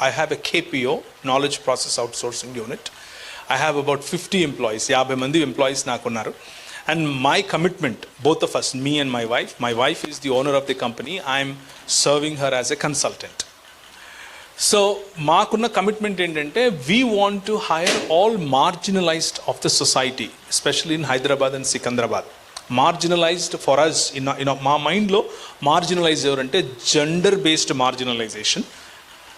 I have a KPO, Knowledge Process Outsourcing Unit. I have about 50 employees, యాభై మంది employees నాకున్నారు and my commitment both of us me and my wife my wife is the owner of the company I'm serving her as a consultant so మాకున్న commitment ఏంటంటే we want to hire all marginalized of the society especially in Hyderabad and Secunderabad marginalized for us in మా మైండ్లో marginalise ఎవరంటే gender based marginalisation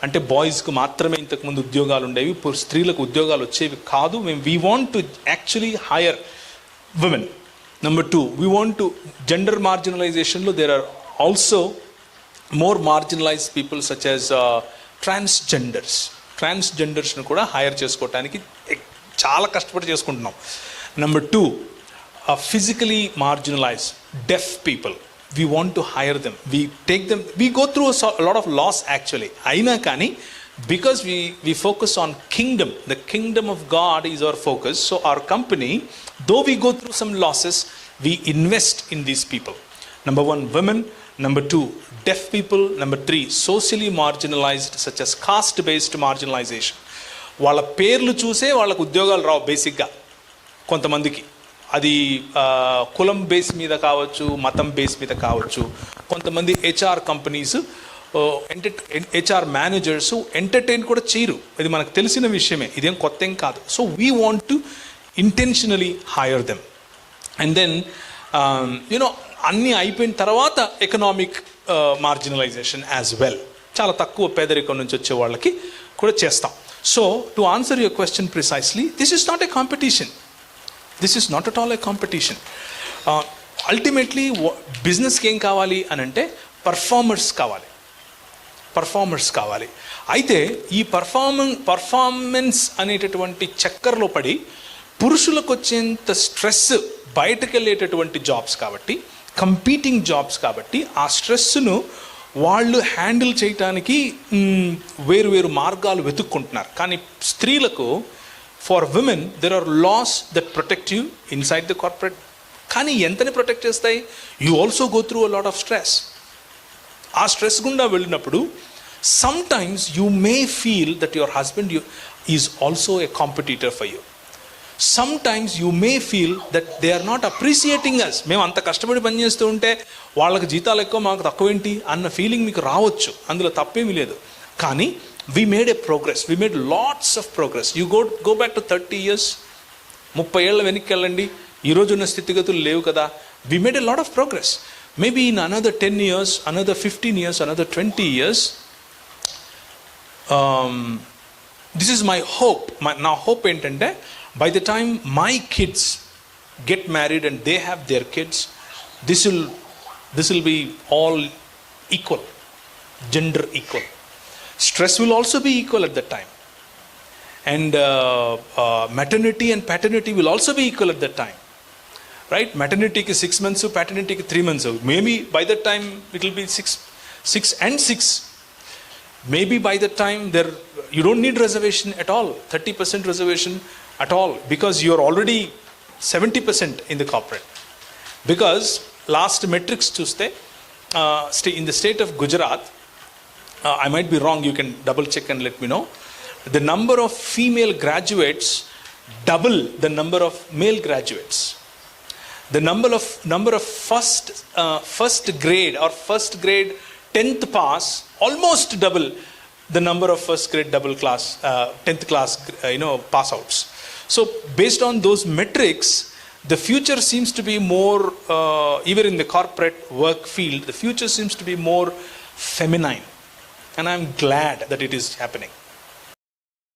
అంటే బాయ్స్కి మాత్రమే ఇంతకుముందు ఉద్యోగాలు ఉండేవి. ఇప్పుడు స్త్రీలకు ఉద్యోగాలు వచ్చేవి కాదు. మేము we want to actually hire women number two we want to gender మార్జినలైజేషన్లో there are also more marginalize people such as transgenders ట్రాన్స్జెండర్స్ను కూడా హైర్ చేసుకోవటానికి చాలా కష్టపడి చేసుకుంటున్నాం. Number two physically marginalize deaf people we want to hire them we take them we go through lot of loss actually అయినా కానీ because we we focus on kingdom the kingdom of God is our focus so our company though we go through some losses we invest in these people number one women number two deaf people number three socially marginalized such as caste based marginalization వాళ్ళ పేర్లు చూసే వాళ్ళకు ఉద్యోగాలు రావు బేసిక్గా కొంతమందికి. అది కులం base మీద కావచ్చు మతం బేస్ మీద కావచ్చు కొంతమంది HR companies enter HR managers entertain కూడా చేయరు. ఇది మనకు తెలిసిన విషయమే. ఇదేం కొత్త ఏం కాదు. So we want to intentionally hire them and then you know అన్నీ అయిపోయిన తర్వాత ఎకనామిక్ మార్జినలైజేషన్ యాజ్ వెల్ చాలా తక్కువ పేదరికం నుంచి వచ్చే వాళ్ళకి కూడా చేస్తాం. So to answer your question precisely this is not a competition this is not at all a competition ultimately బిజినెస్కి ఏం కావాలి అని అంటే పర్ఫార్మర్స్ కావాలి. పర్ఫార్మర్స్ కావాలి. అయితే ఈ పర్ఫార్మెన్ పర్ఫార్మెన్స్ అనేటటువంటి చక్కర్లో పడి పురుషులకు వచ్చేంత స్ట్రెస్ బయటకు వెళ్ళేటటువంటి జాబ్స్ కాబట్టి కంపీటింగ్ జాబ్స్ కాబట్టి ఆ స్ట్రెస్ను వాళ్ళు హ్యాండిల్ చేయటానికి వేరు వేరు మార్గాలు వెతుక్కుంటున్నారు. కానీ స్త్రీలకు for women there are laws that protect you inside the corporate కానీ ఎంతని ప్రొటెక్ట్ చేస్తాయి? You also go through a lot of stress ఆ స్ట్రెస్ గుండా వెళ్ళినప్పుడు sometimes you may feel that your husband you is also a competitor for you sometimes you may feel that they are not appreciating us మేము అంత కష్టపడి పనిచేస్తూ ఉంటే వాళ్ళకి జీతాలు ఎక్కువ మాకు తక్కువేంటి? అన్న ఫీలింగ్ మీకు రావచ్చు. అందులో తప్పేమీ లేదు. కానీ we made a progress we made lots of progress you go go back to thirty years ముప్పై ఏళ్ళ వెనక్కి వెళ్ళండి. ఈరోజు ఉన్న స్థితిగతులు లేవు కదా. We made a lot of progress maybe in another ten years another fifteen years another twenty years this is my hope నా హోప్ ఏంటంటే by the time my kids get married and they have their kids this will this will be all equal gender equal Stress will also be equal at that time. And uh, uh, maternity and paternity will also be equal at that time. Right? Maternity is six months, so paternity is three months. Maybe by that time it will be six, six and six. Maybe by that time there you don't need reservation at all. 30% reservation at all because you are already 70% in the corporate. Because last metrics to stay, uh, stay in the state of Gujarat, uh, I might be wrong, you can double check and let me know. The number of female graduates double the number of male graduates. The number of number of first uh, first grade or first grade tenth pass almost double the number of first grade double class uh, tenth class uh, you know pass outs. So based on those metrics, the future seems to be more uh, even in the corporate work field. The future seems to be more feminine and i'm glad that it is happening